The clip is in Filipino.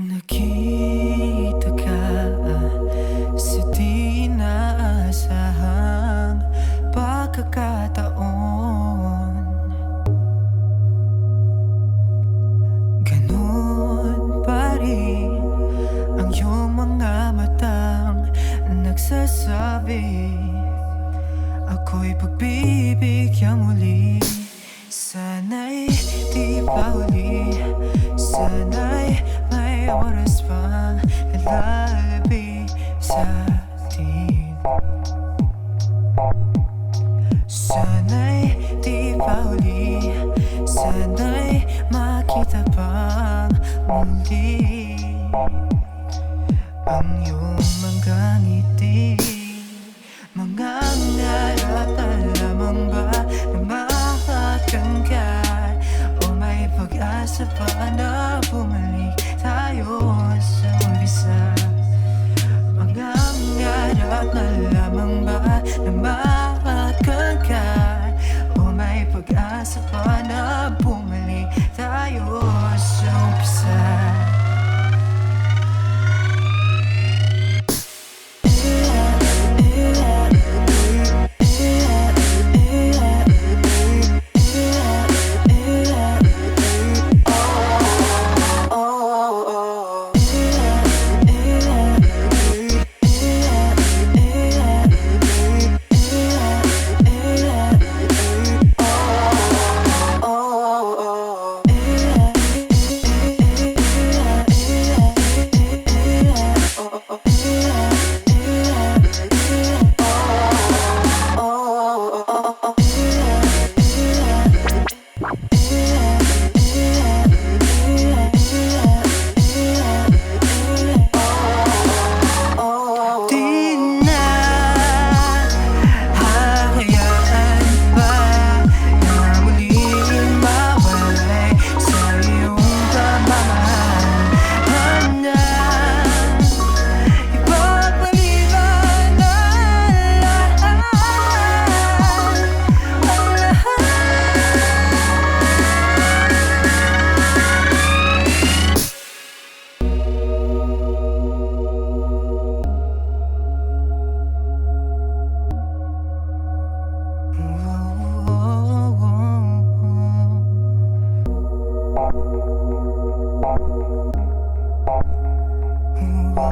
Nakita ka sa di inaasahang pagkakataon. Ganon pa rin ang iyong mga matang nagsasabi. Ako'y pagbibigyan muli. Sana'y di pa huli. Sana'y di pa Sana'y makita pang muli Ang iyong mga ngiti. Mga